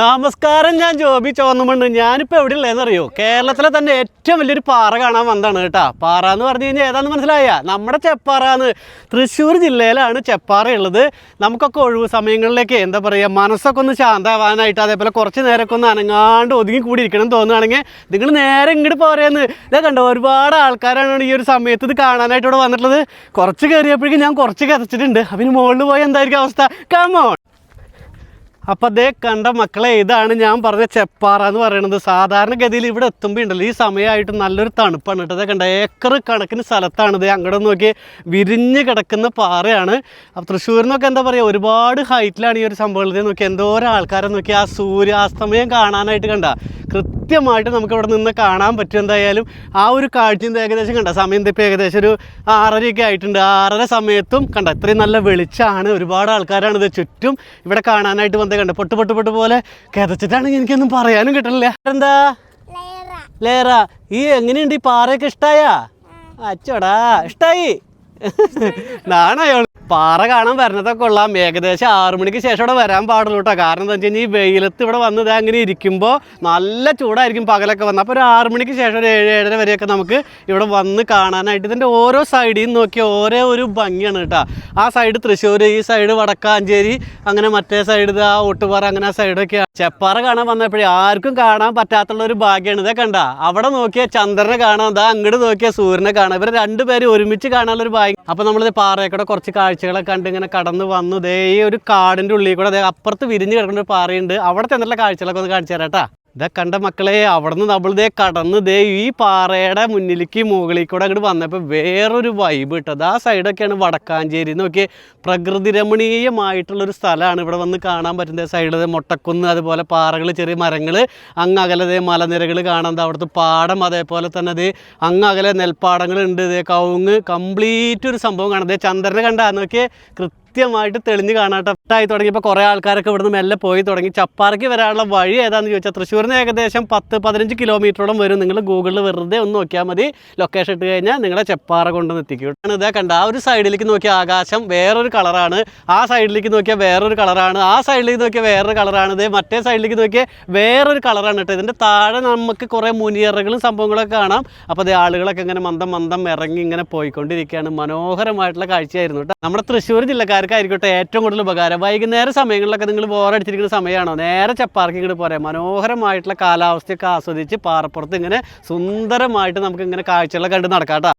നമസ്കാരം ഞാൻ ജോബി ചോന്നുമുണ്ട് ഞാനിപ്പോൾ എവിടെ ഉള്ളതെന്നറിയോ കേരളത്തിലെ തന്നെ ഏറ്റവും വലിയൊരു പാറ കാണാൻ വന്നതാണ് കേട്ടോ. പാറ എന്ന് പറഞ്ഞു കഴിഞ്ഞാൽ ഏതാന്ന് മനസ്സിലായ? നമ്മുടെ ചെപ്പാറാന്ന് തൃശ്ശൂർ ജില്ലയിലാണ് ചെപ്പാറ ഉള്ളത്. നമുക്കൊക്കെ ഒഴിവ് സമയങ്ങളിലേക്ക് എന്താ പറയുക മനസ്സൊക്കെ ഒന്ന് ശാന്തമാവാനായിട്ട് അതേപോലെ കുറച്ച് നേരമൊക്കെ ഒന്ന് അനങ്ങാണ്ട് ഒതുങ്ങി കൂടി ഇരിക്കണം എന്ന് തോന്നുകയാണെങ്കിൽ നിങ്ങൾ നേരെ ഇങ്ങോട്ട് പോരെയെന്ന് ഇതാ കണ്ടോ ഒരുപാട് ആൾക്കാരാണ് ഈ ഒരു സമയത്ത് ഇത് കാണാനായിട്ട് ഇവിടെ വന്നിട്ടുള്ളത്. കുറച്ച് കയറിയപ്പോഴേക്കും ഞാൻ കുറച്ച് കതച്ചിട്ടുണ്ട് അപ്പം മുകളിൽ പോയി എന്തായിരിക്കും അവസ്ഥ? കമോൺ അപ്പം അതേ കണ്ട മക്കളെ ഇതാണ് ഞാൻ പറഞ്ഞ ചെപ്പാറ എന്ന് പറയുന്നത്. സാധാരണഗതിയിൽ ഇവിടെ എത്തുമ്പോൾ ഉണ്ടല്ലോ ഈ സമയമായിട്ട് നല്ലൊരു തണുപ്പാണ് കേട്ടോ. അതേ കണ്ട ഏക്കർ കണക്കിന് സ്ഥലത്താണിത് അങ്ങോട്ട് നോക്കി വിരിഞ്ഞ് കിടക്കുന്ന പാറയാണ്. അപ്പം തൃശ്ശൂരിൽ എന്താ പറയുക ഒരുപാട് ഹൈറ്റിലാണ് ഈ ഒരു സംഭവം നോക്കി എന്തോരം ആൾക്കാരെ നോക്കി ആ സൂര്യാസ്തമയം കാണാനായിട്ട് കണ്ട. കൃത്യമായിട്ട് നമുക്ക് ഇവിടെ നിന്ന് കാണാൻ പറ്റും. എന്തായാലും ആ ഒരു കാഴ്ച എന്താ ഏകദേശം കണ്ട? സമയം ഇപ്പോൾ ഏകദേശം ഒരു ആറരയൊക്കെ ആയിട്ടുണ്ട്. ആറര സമയത്തും കണ്ട ഇത്രയും നല്ല വെളിച്ചമാണ്. ഒരുപാട് ആൾക്കാരാണ് ഇത് ചുറ്റും ഇവിടെ കാണാനായിട്ട് വന്നത് കണ്ട? പൊട്ട് പൊട്ട് പൊട്ട് പോലെ കിതച്ചിട്ടാണെങ്കിൽ എനിക്കൊന്നും പറയാനും കിട്ടണില്ല. എന്താ ലേറ ഈ എങ്ങനെയുണ്ട് ഈ പാറയൊക്കെ ഇഷ്ടായാ? അച്ചോടാ ഇഷ്ടായി. നാണയോ? പാറ കാണാൻ വരണതൊക്കെ കൊള്ളാം. ഏകദേശം ആറു മണിക്ക് ശേഷം ഇവിടെ വരാൻ പാടുള്ളൂ കേട്ടോ. കാരണം എന്താ വെച്ച് കഴിഞ്ഞാൽ ഈ വെയിലത്ത് ഇവിടെ വന്നത് അങ്ങനെ ഇരിക്കുമ്പോൾ നല്ല ചൂടായിരിക്കും പകലൊക്കെ വന്ന്. അപ്പോൾ ഒരു ആറു മണിക്ക് ശേഷം ഒരു ഏഴ് ഏഴര വരെയൊക്കെ നമുക്ക് ഇവിടെ വന്ന് കാണാനായിട്ട് ഇതിന്റെ ഓരോ സൈഡിൽ നിന്ന് നോക്കിയ ഓരോ ഒരു ഭംഗിയാണ് കേട്ടോ. ആ സൈഡ് തൃശ്ശൂർ ഈ സൈഡ് വടക്കാഞ്ചേരി അങ്ങനെ മറ്റേ സൈഡ് ആ ഒട്ടുപാറ അങ്ങനെ ആ സൈഡൊക്കെ ചെപ്പാറ കാണാൻ വന്നപ്പോഴേ ആർക്കും കാണാൻ പറ്റാത്തുള്ള ഒരു ഭാഗ്യമാണ് ഇതേ കണ്ട. അവിടെ നോക്കിയ ചന്ദ്രനെ കാണാം ദാ അങ്ങോട്ട് നോക്കിയ സൂര്യനെ കാണാം. ഇവരെ രണ്ടുപേരും ഒരുമിച്ച് കാണാനുള്ളൊരു ഭാഗ്യം. അപ്പോൾ നമ്മളിത് പാറയൊക്കെ കുറച്ച് കാഴ്ചകളൊക്കെ കണ്ട് ഇങ്ങനെ കടന്ന് വന്നു. ദേ ഈ ഒരു കാടിന്റെ ഉള്ളിൽ കൂടെ അപ്പുറത്ത് വിരിഞ്ഞ് കിടക്കുന്ന ഒരു പാറയുണ്ട്. അവിടെ ചെന്നിട്ടുള്ള കാഴ്ചകളൊക്കെ ഒന്ന് കാണിച്ചു തരാം കേട്ടാ. ഇതാ കണ്ട മക്കളെ അവിടെ നിന്ന് നമ്മൾ ദേ കടന്ന് ദേ ഈ പാറയുടെ മുന്നിലേക്ക് മുകളിൽ കൂടെ അങ്ങോട്ട് വന്നപ്പോൾ വേറൊരു വൈബ് കിട്ടത് ആ സൈഡൊക്കെയാണ് വടക്കാഞ്ചേരി. നോക്കിയേ പ്രകൃതി രമണീയമായിട്ടുള്ളൊരു സ്ഥലമാണ് ഇവിടെ വന്ന് കാണാൻ പറ്റുന്നത്. സൈഡിൽ മുട്ടക്കുന്ന് അതുപോലെ പാറകൾ ചെറിയ മരങ്ങൾ അങ്ങ് ദേ മലനിരകൾ കാണാൻ അവിടുത്തെ പാടം അതേപോലെ തന്നെ ദേ അങ്ങകലെ നെൽപ്പാടങ്ങളുണ്ട്. ദേ കവുങ്ങ് കംപ്ലീറ്റ് ഒരു സംഭവം കാണാം. ദേ ചന്ദ്രനെ കണ്ടാൽ നോക്കിയേ കൃത്യമായിട്ട് തെളിഞ്ഞ് കാണാട്ടോ. ആയി തുടങ്ങിയപ്പോൾ കുറേ ആൾക്കാരൊക്കെ ഇവിടുന്ന് മെല്ലെ പോയി തുടങ്ങി. ചപ്പാറയ്ക്ക് വരാനുള്ള വഴി ഏതാണെന്ന് ചോദിച്ചാൽ തൃശ്ശൂരിന് ഏകദേശം പത്ത് പതിനഞ്ച് കിലോമീറ്ററോളം വരും. നിങ്ങൾ ഗൂഗിളിൽ വെറുതെ ഒന്ന് നോക്കിയാൽ മതി. ലൊക്കേഷൻ ഇട്ട് കഴിഞ്ഞാൽ നിങ്ങളെ ചെപ്പാറ കൊണ്ടുവന്ന് എത്തിക്കും ഇതേ കണ്ട ആ ഒരു സൈഡിലേക്ക് നോക്കിയ ആകാശം വേറൊരു കളറാണ്. ആ സൈഡിലേക്ക് നോക്കിയാൽ വേറൊരു കളറാണ്. ആ സൈഡിലേക്ക് നോക്കിയാൽ വേറൊരു കളറാണ്. ഇതേ മറ്റേ സൈഡിലേക്ക് നോക്കിയാൽ വേറൊരു കളറാണ് കേട്ടോ. ഇതിന്റെ താഴെ നമുക്ക് കുറേ മുനിയറകളും സംഭവങ്ങളൊക്കെ കാണാം. അപ്പോൾ അതേ ആളുകളൊക്കെ ഇങ്ങനെ മന്ദം മന്ദം ഇറങ്ങി ഇങ്ങനെ പോയിക്കൊണ്ടിരിക്കുകയാണ്. മനോഹരമായിട്ടുള്ള കാഴ്ചയായിരുന്നു കേട്ടോ. നമ്മുടെ തൃശ്ശൂർ ജില്ലക്കാർക്കായിരിക്കട്ടെ ഏറ്റവും കൂടുതൽ ഉപകാരം. വൈകുന്നേര സമയങ്ങളിലൊക്കെ നിങ്ങൾ ബോറടിച്ചിരിക്കുന്ന സമയമാണോ? നേരെ ചപ്പാർക്ക് ഇങ്ങോട്ട് മനോഹരമായിട്ടുള്ള കാലാവസ്ഥയൊക്കെ ആസ്വദിച്ച് പാറപ്പുറത്ത് ഇങ്ങനെ സുന്ദരമായിട്ട് നമുക്ക് ഇങ്ങനെ കാഴ്ചകളൊക്കെ കണ്ട് നടക്കാം